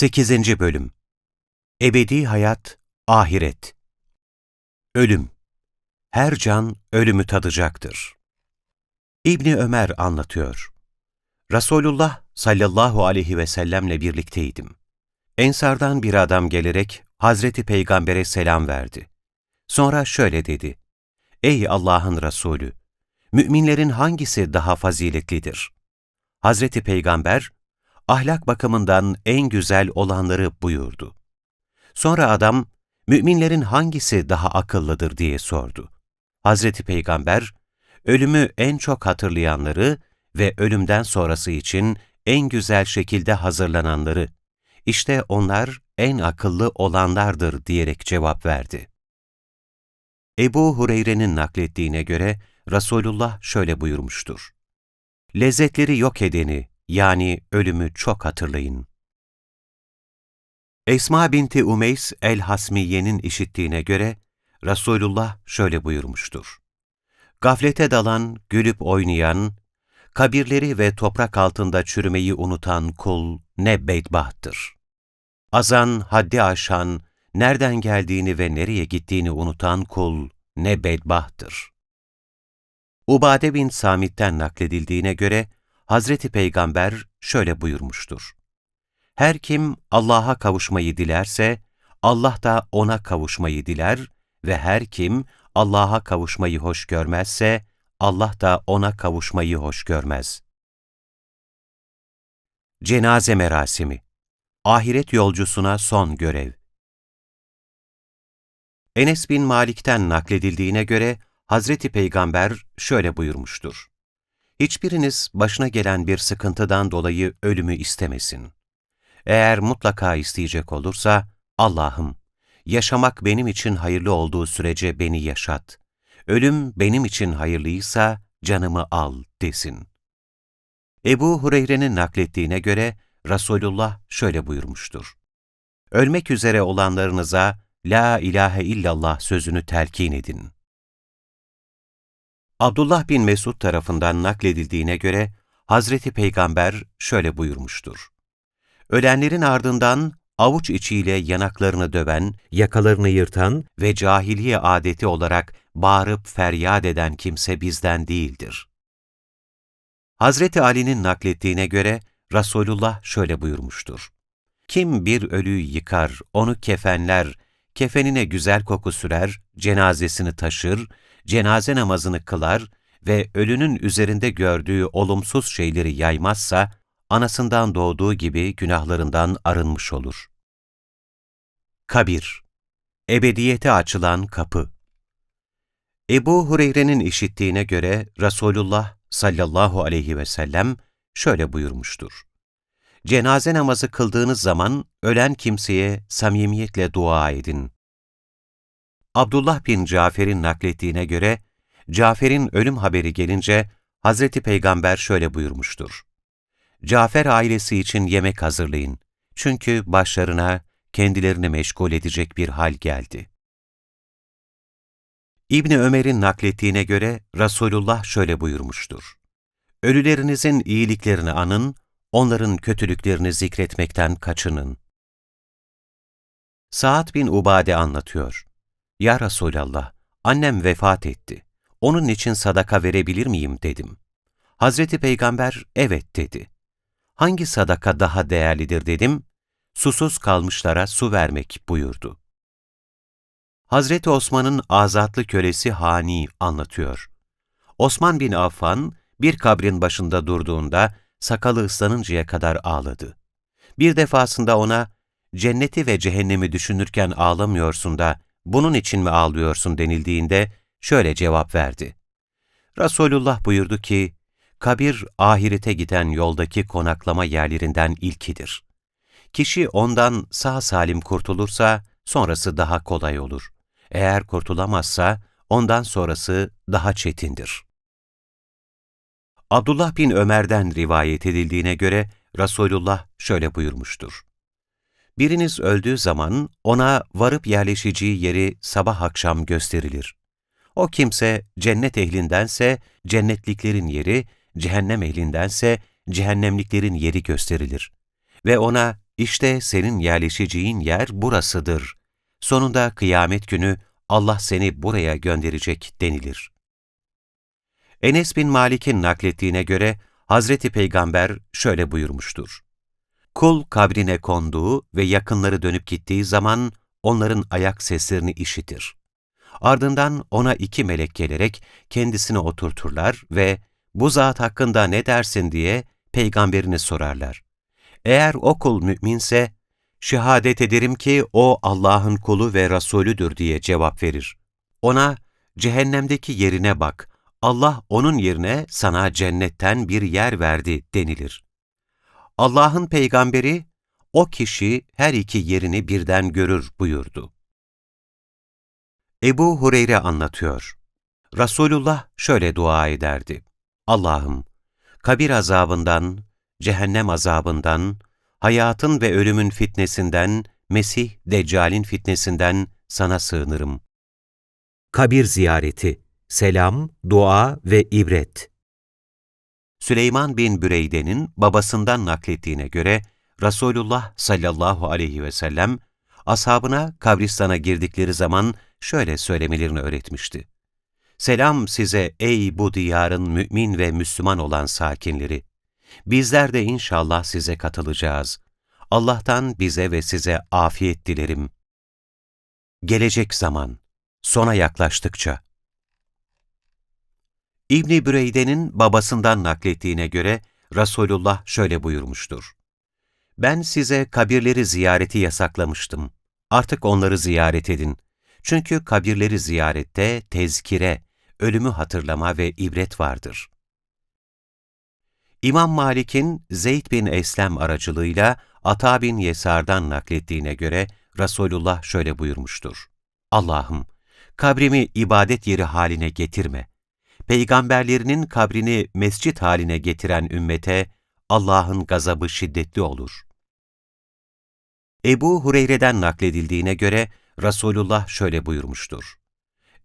8. Bölüm Ebedi Hayat, Ahiret Ölüm Her can ölümü tadacaktır. İbni Ömer anlatıyor. Resulullah sallallahu aleyhi ve sellemle birlikteydim. Ensardan bir adam gelerek Hazreti Peygamber'e selam verdi. Sonra şöyle dedi. Ey Allah'ın Resulü! Müminlerin hangisi daha faziletlidir? Hazreti Peygamber, ahlak bakımından en güzel olanları buyurdu. Sonra adam, müminlerin hangisi daha akıllıdır diye sordu. Hazreti Peygamber, ölümü en çok hatırlayanları ve ölümden sonrası için en güzel şekilde hazırlananları, işte onlar en akıllı olanlardır diyerek cevap verdi. Ebu Hureyre'nin naklettiğine göre Resulullah şöyle buyurmuştur. Lezzetleri yok edeni, yani ölümü çok hatırlayın. Esma binti Umeys el-Hasmiye'nin işittiğine göre Resulullah şöyle buyurmuştur. Gaflete dalan, gülüp oynayan, kabirleri ve toprak altında çürümeyi unutan kul ne bedbahttır. Azan, haddi aşan, nereden geldiğini ve nereye gittiğini unutan kul ne bedbahttır. Ubade bin Samit'ten nakledildiğine göre Hazreti Peygamber şöyle buyurmuştur. Her kim Allah'a kavuşmayı dilerse, Allah da ona kavuşmayı diler ve her kim Allah'a kavuşmayı hoş görmezse, Allah da ona kavuşmayı hoş görmez. Cenaze Merasimi Ahiret Yolcusuna Son Görev Enes bin Malik'ten nakledildiğine göre Hazreti Peygamber şöyle buyurmuştur. Hiçbiriniz başına gelen bir sıkıntıdan dolayı ölümü istemesin. Eğer mutlaka isteyecek olursa, Allah'ım, yaşamak benim için hayırlı olduğu sürece beni yaşat. Ölüm benim için hayırlıysa canımı al desin. Ebu Hureyre'nin naklettiğine göre Resulullah şöyle buyurmuştur. Ölmek üzere olanlarınıza La ilahe illallah sözünü telkin edin. Abdullah bin Mesud tarafından nakledildiğine göre Hazreti Peygamber şöyle buyurmuştur. Ölenlerin ardından avuç içiyle yanaklarını döven, yakalarını yırtan ve cahiliye adeti olarak bağırıp feryat eden kimse bizden değildir. Hazreti Ali'nin naklettiğine göre Resulullah şöyle buyurmuştur. Kim bir ölüyü yıkar, onu kefenler, kefenine güzel koku sürer, cenazesini taşır, cenaze namazını kılar ve ölünün üzerinde gördüğü olumsuz şeyleri yaymazsa, anasından doğduğu gibi günahlarından arınmış olur. Kabir Ebediyete açılan kapı Ebu Hureyre'nin işittiğine göre Resulullah sallallahu aleyhi ve sellem şöyle buyurmuştur. Cenaze namazı kıldığınız zaman ölen kimseye samimiyetle dua edin. Abdullah bin Cafer'in naklettiğine göre, Cafer'in ölüm haberi gelince Hazreti Peygamber şöyle buyurmuştur. Cafer ailesi için yemek hazırlayın. Çünkü başlarına kendilerini meşgul edecek bir hal geldi. İbni Ömer'in naklettiğine göre Resulullah şöyle buyurmuştur. Ölülerinizin iyiliklerini anın, onların kötülüklerini zikretmekten kaçının. Saad bin Ubade anlatıyor. Ya Resulallah, annem vefat etti. Onun için sadaka verebilir miyim dedim. Hazreti Peygamber evet dedi. Hangi sadaka daha değerlidir dedim. Susuz kalmışlara su vermek buyurdu. Hazreti Osman'ın azatlı kölesi Hani anlatıyor. Osman bin Affan bir kabrin başında durduğunda sakalı ıslanıncaya kadar ağladı. Bir defasında ona, cenneti ve cehennemi düşünürken ağlamıyorsun da bunun için mi ağlıyorsun denildiğinde şöyle cevap verdi. Resulullah buyurdu ki, kabir ahirete giden yoldaki konaklama yerlerinden ilkidir. Kişi ondan sağ salim kurtulursa sonrası daha kolay olur. Eğer kurtulamazsa ondan sonrası daha çetindir. Abdullah bin Ömer'den rivayet edildiğine göre Resulullah şöyle buyurmuştur. Biriniz öldüğü zaman ona varıp yerleşeceği yeri sabah akşam gösterilir. O kimse cennet ehlindense cennetliklerin yeri, cehennem ehlindense cehennemliklerin yeri gösterilir. Ve ona işte senin yerleşeceğin yer burasıdır. Sonunda kıyamet günü Allah seni buraya gönderecek denilir. Enes bin Malik'in naklettiğine göre Hazreti Peygamber şöyle buyurmuştur. Kul kabrine konduğu ve yakınları dönüp gittiği zaman onların ayak seslerini işitir. Ardından ona iki melek gelerek kendisini oturturlar ve bu zat hakkında ne dersin diye peygamberini sorarlar. Eğer o kul müminse, şehadet ederim ki o Allah'ın kulu ve Resulüdür diye cevap verir. Ona, cehennemdeki yerine bak, Allah onun yerine sana cennetten bir yer verdi denilir. Allah'ın peygamberi, o kişi her iki yerini birden görür buyurdu. Ebu Hureyre anlatıyor. Resulullah şöyle dua ederdi. Allah'ım, kabir azabından, cehennem azabından, hayatın ve ölümün fitnesinden, Mesih, Deccal'in fitnesinden sana sığınırım. Kabir ziyareti, selam, dua ve ibret. Süleyman bin Büreyde'nin babasından naklettiğine göre, Resulullah sallallahu aleyhi ve sellem, ashabına kabristana girdikleri zaman şöyle söylemelerini öğretmişti. Selam size ey bu diyarın mümin ve Müslüman olan sakinleri. Bizler de inşallah size katılacağız. Allah'tan bize ve size afiyet dilerim. Gelecek zaman, sona yaklaştıkça. İbni Büreyde'nin babasından naklettiğine göre Resulullah şöyle buyurmuştur. Ben size kabirleri ziyareti yasaklamıştım. Artık onları ziyaret edin. Çünkü kabirleri ziyarette tezkire, ölümü hatırlama ve ibret vardır. İmam Malik'in Zeyd bin Eslem aracılığıyla Ata bin Yesar'dan naklettiğine göre Resulullah şöyle buyurmuştur. Allah'ım, kabrimi ibadet yeri haline getirme. Peygamberlerinin kabrini mescit haline getiren ümmete Allah'ın gazabı şiddetli olur. Ebu Hureyre'den nakledildiğine göre Resulullah şöyle buyurmuştur.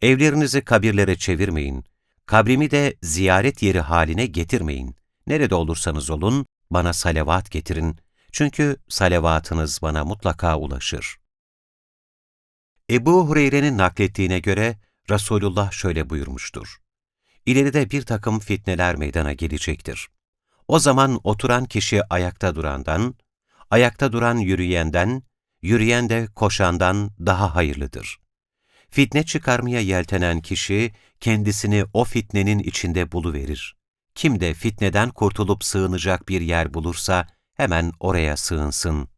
Evlerinizi kabirlere çevirmeyin, kabrimi de ziyaret yeri haline getirmeyin. Nerede olursanız olun, bana salavat getirin. Çünkü salavatınız bana mutlaka ulaşır. Ebu Hureyre'nin naklettiğine göre Resulullah şöyle buyurmuştur. İleride bir takım fitneler meydana gelecektir. O zaman oturan kişi ayakta durandan, ayakta duran yürüyenden, yürüyen de koşandan daha hayırlıdır. Fitne çıkarmaya yeltenen kişi kendisini o fitnenin içinde buluverir. Kim de fitneden kurtulup sığınacak bir yer bulursa hemen oraya sığınsın.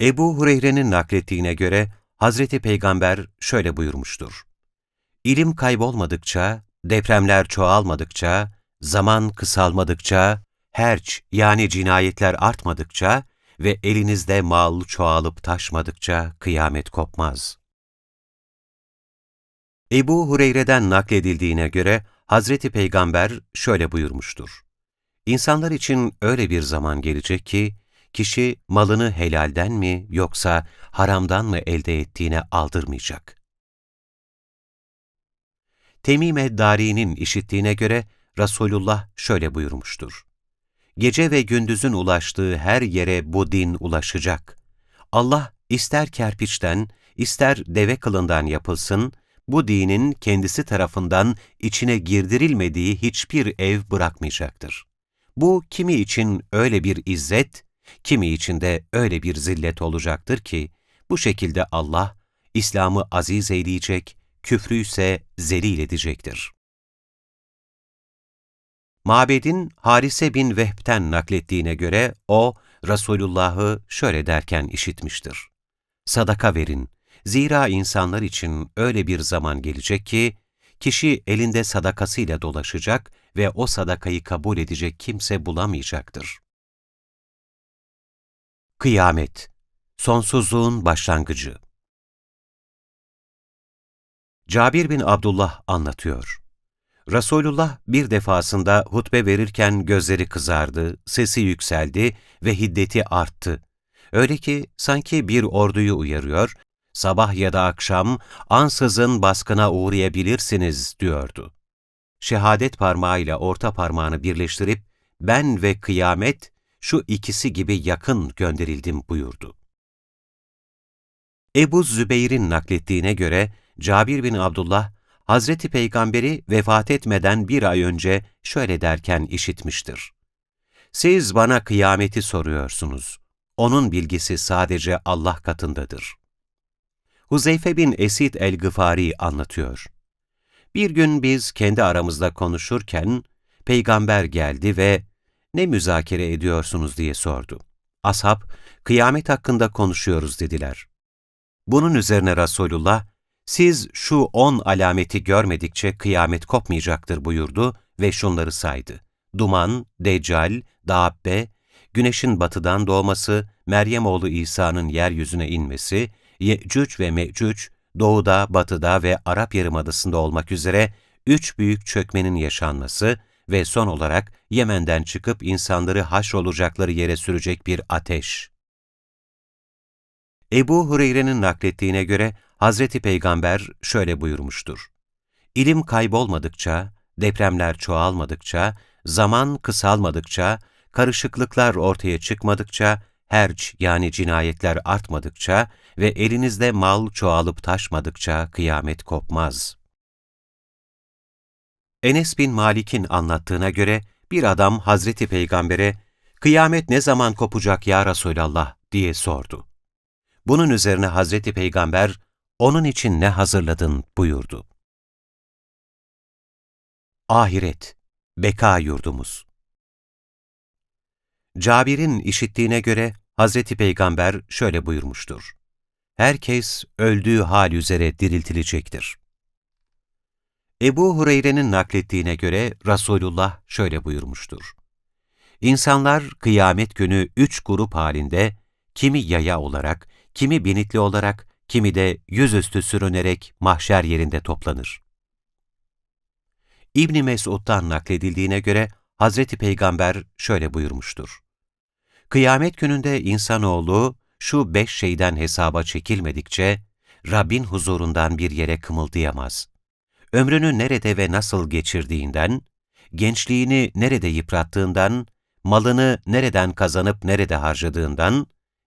Ebu Hureyre'nin naklettiğine göre Hazreti Peygamber şöyle buyurmuştur. İlim kaybolmadıkça, depremler çoğalmadıkça, zaman kısalmadıkça, herç yani cinayetler artmadıkça ve elinizde mal çoğalıp taşmadıkça kıyamet kopmaz. Ebu Hureyre'den nakledildiğine göre Hazreti Peygamber şöyle buyurmuştur. İnsanlar için öyle bir zaman gelecek ki, kişi malını helalden mi yoksa haramdan mı elde ettiğine aldırmayacak. Temime Dari'nin işittiğine göre Resulullah şöyle buyurmuştur. Gece ve gündüzün ulaştığı her yere bu din ulaşacak. Allah ister kerpiçten, ister deve kılından yapılsın, bu dinin kendisi tarafından içine girdirilmediği hiçbir ev bırakmayacaktır. Bu kimi için öyle bir izzet, kimi için de öyle bir zillet olacaktır ki, bu şekilde Allah, İslam'ı aziz eyleyecek, küfrü ise zelil edecektir. Mabed'in Harise bin Vehb'ten naklettiğine göre o, Resulullah'ı şöyle derken işitmiştir. Sadaka verin. Zira insanlar için öyle bir zaman gelecek ki, kişi elinde sadakasıyla dolaşacak ve o sadakayı kabul edecek kimse bulamayacaktır. Kıyamet Sonsuzluğun Başlangıcı Cabir bin Abdullah anlatıyor. Resulullah bir defasında hutbe verirken gözleri kızardı, sesi yükseldi ve hiddeti arttı. Öyle ki sanki bir orduyu uyarıyor, sabah ya da akşam ansızın baskına uğrayabilirsiniz diyordu. Şehadet parmağıyla orta parmağını birleştirip ben ve kıyamet şu ikisi gibi yakın gönderildim buyurdu. Ebu Zübeyir'in naklettiğine göre Cabir bin Abdullah, Hazreti Peygamber'i vefat etmeden bir ay önce şöyle derken işitmiştir. Siz bana kıyameti soruyorsunuz. Onun bilgisi sadece Allah katındadır. Huzeyfe bin Esid el-Gıfari anlatıyor. Bir gün biz kendi aramızda konuşurken, Peygamber geldi ve ne müzakere ediyorsunuz diye sordu. Ashab, kıyamet hakkında konuşuyoruz dediler. Bunun üzerine Resulullah, siz şu on alameti görmedikçe kıyamet kopmayacaktır buyurdu ve şunları saydı. Duman, Deccal, Dabbe, güneşin batıdan doğması, Meryem oğlu İsa'nın yeryüzüne inmesi, Yecüc ve Mecüc, doğuda, batıda ve Arap Yarımadası'nda olmak üzere üç büyük çökmenin yaşanması ve son olarak Yemen'den çıkıp insanları haşrolacakları yere sürecek bir ateş. Ebu Hureyre'nin naklettiğine göre Hazreti Peygamber şöyle buyurmuştur. İlim kaybolmadıkça, depremler çoğalmadıkça, zaman kısalmadıkça, karışıklıklar ortaya çıkmadıkça, herç yani cinayetler artmadıkça ve elinizde mal çoğalıp taşmadıkça kıyamet kopmaz. Enes bin Malik'in anlattığına göre bir adam Hazreti Peygamber'e ''Kıyamet ne zaman kopacak ya Resulallah?'' diye sordu. Bunun üzerine Hazreti Peygamber ''Onun için ne hazırladın?'' buyurdu. Ahiret, beka yurdumuz. Cabir'in işittiğine göre Hazreti Peygamber şöyle buyurmuştur. Herkes öldüğü hal üzere diriltilecektir. Ebu Hureyre'nin naklettiğine göre Resulullah şöyle buyurmuştur. İnsanlar kıyamet günü üç grup halinde, kimi yaya olarak, kimi binitli olarak, kimi de yüzüstü sürünerek mahşer yerinde toplanır. İbni Mesud'dan nakledildiğine göre Hazreti Peygamber şöyle buyurmuştur. Kıyamet gününde insanoğlu şu beş şeyden hesaba çekilmedikçe Rabbin huzurundan bir yere kımıldayamaz. Ömrünü nerede ve nasıl geçirdiğinden, gençliğini nerede yıprattığından, malını nereden kazanıp nerede harcadığından,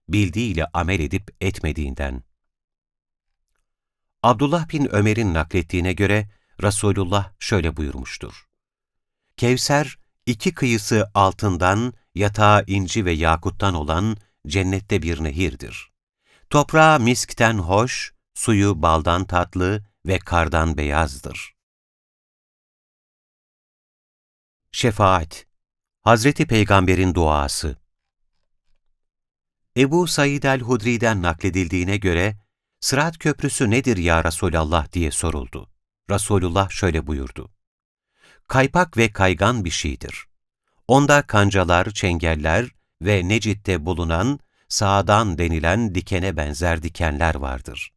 bildiğiyle amel edip etmediğinden. Abdullah bin Ömer'in naklettiğine göre Resulullah şöyle buyurmuştur. Kevser, iki kıyısı altından, yatağı inci ve yakuttan olan cennette bir nehirdir. Toprağı miskten hoş, suyu baldan tatlı ve kardan beyazdır. Şefaat Hazreti Peygamber'in duası Ebu Said el-Hudri'den nakledildiğine göre, Sırat Köprüsü nedir ya Resulallah diye soruldu. Resulullah şöyle buyurdu. Kaypak ve kaygan bir şeydir. Onda kancalar, çengeller ve Necid'de bulunan sağdan denilen dikene benzer dikenler vardır.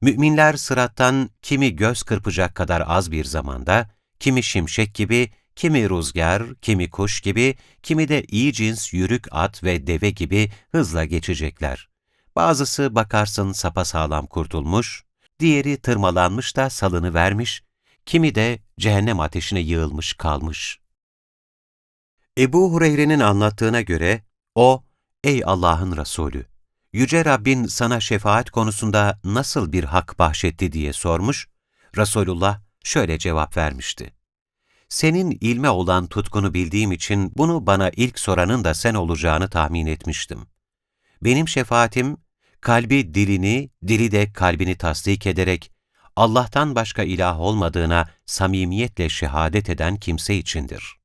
Müminler sırattan kimi göz kırpacak kadar az bir zamanda, kimi şimşek gibi, kimi rüzgar, kimi kuş gibi, kimi de iyi cins yürük at ve deve gibi hızla geçecekler. Bazısı bakarsın sapasağlam kurtulmuş, diğeri tırmalanmış da salını vermiş, kimi de cehennem ateşine yığılmış kalmış. Ebu Hureyre'nin anlattığına göre, o, ''Ey Allah'ın Resulü, Yüce Rabbin sana şefaat konusunda nasıl bir hak bahşetti?'' diye sormuş, Resulullah şöyle cevap vermişti. Senin ilme olan tutkunu bildiğim için bunu bana ilk soranın da sen olacağını tahmin etmiştim. Benim şefaatim, kalbi dilini, dili de kalbini tasdik ederek, Allah'tan başka ilah olmadığına samimiyetle şehadet eden kimse içindir.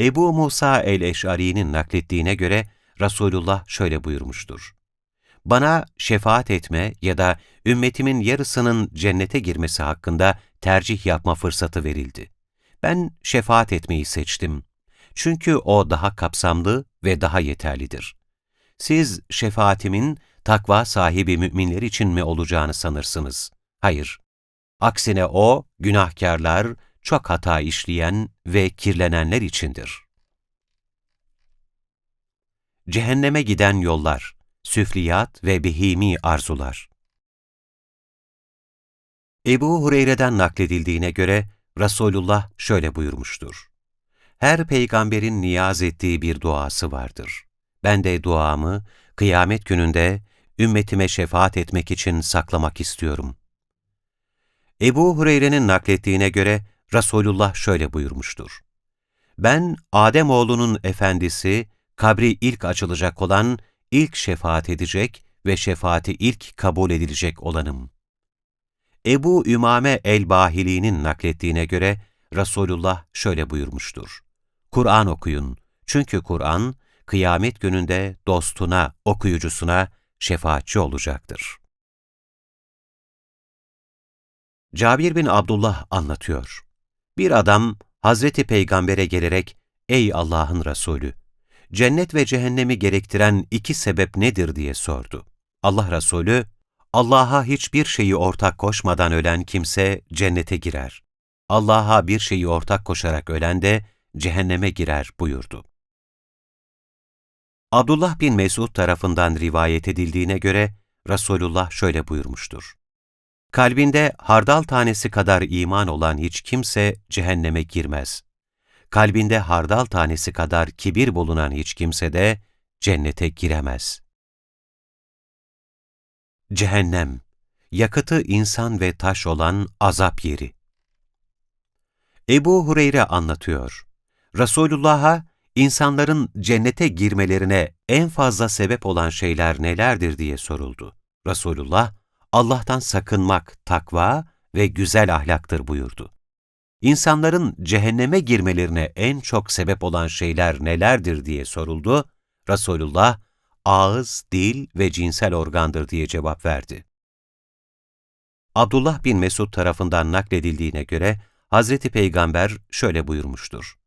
Ebu Musa el-Eş'ari'nin naklettiğine göre Resulullah şöyle buyurmuştur. Bana şefaat etme ya da ümmetimin yarısının cennete girmesi hakkında tercih yapma fırsatı verildi. Ben şefaat etmeyi seçtim. Çünkü o daha kapsamlı ve daha yeterlidir. Siz şefaatimin takva sahibi müminler için mi olacağını sanırsınız? Hayır. Aksine o, günahkarlar, çok hata işleyen ve kirlenenler içindir. Cehenneme giden yollar, süfliyat ve behimi arzular. Ebu Hureyre'den nakledildiğine göre Resulullah şöyle buyurmuştur. her peygamberin niyaz ettiği bir duası vardır. Ben de duamı kıyamet gününde ümmetime şefaat etmek için saklamak istiyorum. Ebu Hureyre'nin naklettiğine göre Resulullah şöyle buyurmuştur. Ben Adem oğlunun efendisi, kabri ilk açılacak olan, ilk şefaat edecek ve şefaati ilk kabul edilecek olanım. Ebu Ümame el-Bahili'nin naklettiğine göre Resulullah şöyle buyurmuştur. Kur'an okuyun. Çünkü Kur'an, kıyamet gününde dostuna, okuyucusuna şefaatçi olacaktır. Cabir bin Abdullah anlatıyor. Bir adam Hazreti Peygamber'e gelerek, ''Ey Allah'ın Resulü, cennet ve cehennemi gerektiren iki sebep nedir?'' diye sordu. Allah Resulü, Allah'a hiçbir şeyi ortak koşmadan ölen kimse cennete girer. Allah'a bir şeyi ortak koşarak ölen de cehenneme girer buyurdu. Abdullah bin Mesud tarafından rivayet edildiğine göre Resulullah şöyle buyurmuştur. Kalbinde hardal tanesi kadar iman olan hiç kimse cehenneme girmez. Kalbinde hardal tanesi kadar kibir bulunan hiç kimse de cennete giremez. Cehennem, yakıtı insan ve taş olan azap yeri. Ebu Hureyre anlatıyor. Resulullah'a insanların cennete girmelerine en fazla sebep olan şeyler nelerdir diye soruldu. Resulullah, Allah'tan sakınmak, takva ve güzel ahlaktır buyurdu. İnsanların cehenneme girmelerine en çok sebep olan şeyler nelerdir diye soruldu. Resulullah, ağız, dil ve cinsel organdır diye cevap verdi. Abdullah bin Mesud tarafından nakledildiğine göre Hazreti Peygamber şöyle buyurmuştur.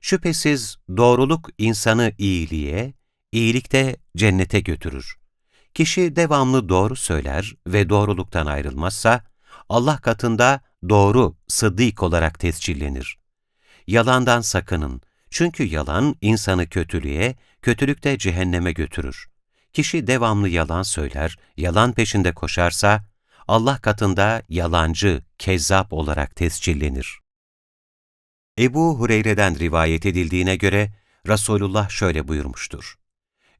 Şüphesiz doğruluk insanı iyiliğe, iyilik de cennete götürür. Kişi devamlı doğru söyler ve doğruluktan ayrılmazsa, Allah katında doğru, sıddık olarak tescillenir. Yalandan sakının. Çünkü yalan insanı kötülüğe, kötülük de cehenneme götürür. Kişi devamlı yalan söyler, yalan peşinde koşarsa, Allah katında yalancı, kezzap olarak tescillenir. Ebu Hureyre'den rivayet edildiğine göre Resulullah şöyle buyurmuştur.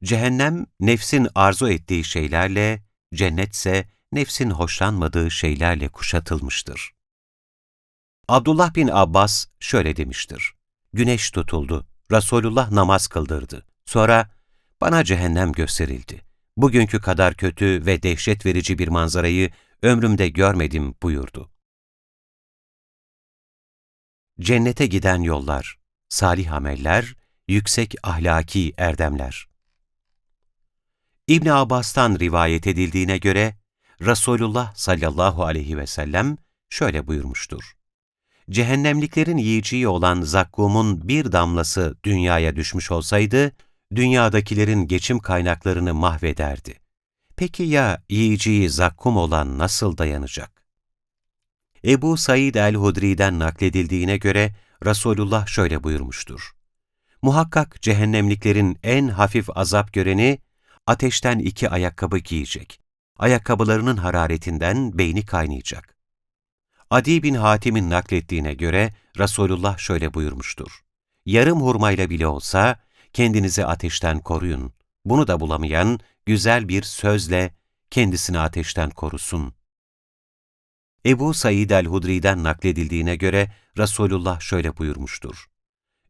Cehennem, nefsin arzu ettiği şeylerle, cennetse nefsin hoşlanmadığı şeylerle kuşatılmıştır. Abdullah bin Abbas şöyle demiştir. Güneş tutuldu, Resulullah namaz kıldırdı. Sonra, bana cehennem gösterildi. Bugünkü kadar kötü ve dehşet verici bir manzarayı ömrümde görmedim buyurdu. Cennete giden yollar, salih ameller, yüksek ahlaki erdemler. İbn Abbas'tan rivayet edildiğine göre Resulullah sallallahu aleyhi ve sellem şöyle buyurmuştur. Cehennemliklerin yiyeceği olan zakkumun bir damlası dünyaya düşmüş olsaydı, dünyadakilerin geçim kaynaklarını mahvederdi. Peki ya yiyeceği zakkum olan nasıl dayanacak? Ebu Said el-Hudri'den nakledildiğine göre Resulullah şöyle buyurmuştur. Muhakkak cehennemliklerin en hafif azap göreni, ateşten iki ayakkabı giyecek. Ayakkabılarının hararetinden beyni kaynayacak. Adi bin Hatim'in naklettiğine göre Resulullah şöyle buyurmuştur. Yarım hurmayla bile olsa kendinizi ateşten koruyun. Bunu da bulamayan güzel bir sözle kendisini ateşten korusun. Ebu Said el-Hudri'den nakledildiğine göre Resulullah şöyle buyurmuştur.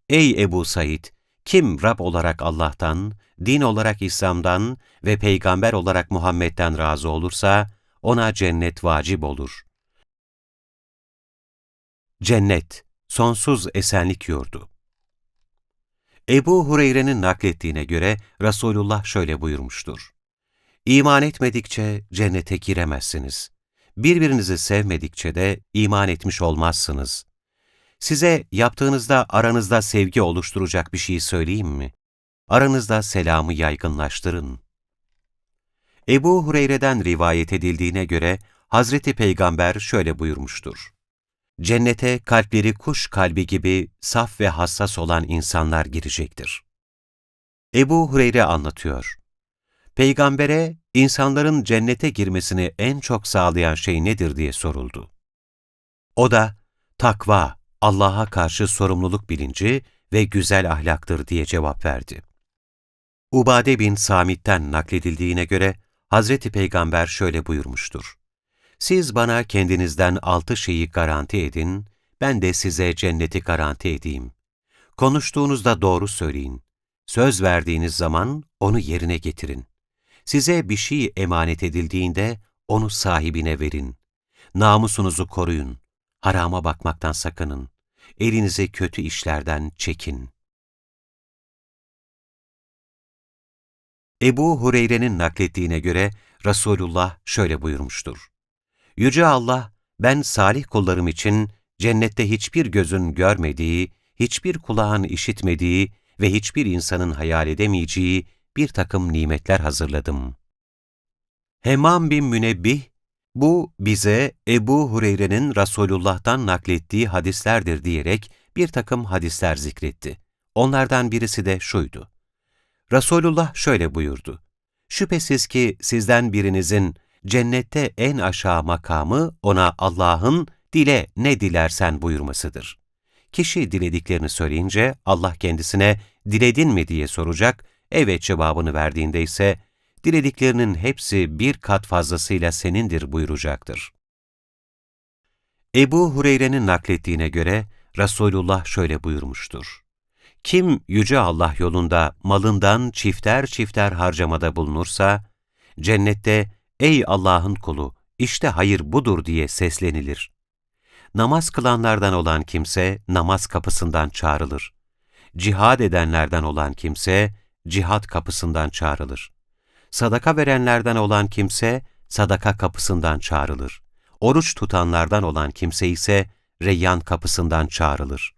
Ey Ebu Said! Kim Rab olarak Allah'tan, din olarak İslam'dan ve peygamber olarak Muhammed'den razı olursa, ona cennet vacip olur. Cennet, sonsuz esenlik yurdu. Ebu Hureyre'nin naklettiğine göre Resulullah şöyle buyurmuştur. İman etmedikçe cennete giremezsiniz. Birbirinizi sevmedikçe de iman etmiş olmazsınız. Size yaptığınızda aranızda sevgi oluşturacak bir şey söyleyeyim mi? Aranızda selamı yaygınlaştırın. Ebu Hureyre'den rivayet edildiğine göre Hazreti Peygamber şöyle buyurmuştur. Cennete kalpleri kuş kalbi gibi saf ve hassas olan insanlar girecektir. Ebu Hureyre anlatıyor. Peygambere insanların cennete girmesini en çok sağlayan şey nedir diye soruldu. O da takva, Allah'a karşı sorumluluk bilinci ve güzel ahlaktır diye cevap verdi. Ubade bin Samit'ten nakledildiğine göre Hazreti Peygamber şöyle buyurmuştur. Siz bana kendinizden altı şeyi garanti edin, ben de size cenneti garanti edeyim. Konuştuğunuzda doğru söyleyin. Söz verdiğiniz zaman onu yerine getirin. Size bir şey emanet edildiğinde onu sahibine verin. Namusunuzu koruyun. Harama bakmaktan sakının. Elinizi kötü işlerden çekin. Ebu Hureyre'nin naklettiğine göre Resulullah şöyle buyurmuştur. Yüce Allah, ben salih kullarım için cennette hiçbir gözün görmediği, hiçbir kulağın işitmediği ve hiçbir insanın hayal edemeyeceği bir takım nimetler hazırladım. Hemam bin Münebbih, bu bize Ebu Hureyre'nin Resulullah'tan naklettiği hadislerdir diyerek bir takım hadisler zikretti. Onlardan birisi de şuydu. Resulullah şöyle buyurdu. Şüphesiz ki sizden birinizin cennette en aşağı makamı ona Allah'ın dile ne dilersen buyurmasıdır. Kişi dilediklerini söyleyince Allah kendisine diledin mi diye soracak, evet cevabını verdiğinde ise dilediklerinin hepsi bir kat fazlasıyla senindir buyuracaktır. Ebu Hureyre'nin naklettiğine göre Resulullah şöyle buyurmuştur. Kim Yüce Allah yolunda malından çifter çifter harcamada bulunursa, cennette ''Ey Allah'ın kulu, işte hayır budur'' diye seslenilir. Namaz kılanlardan olan kimse namaz kapısından çağrılır. Cihad edenlerden olan kimse cihat kapısından çağrılır. Sadaka verenlerden olan kimse sadaka kapısından çağrılır. Oruç tutanlardan olan kimse ise reyyan kapısından çağrılır.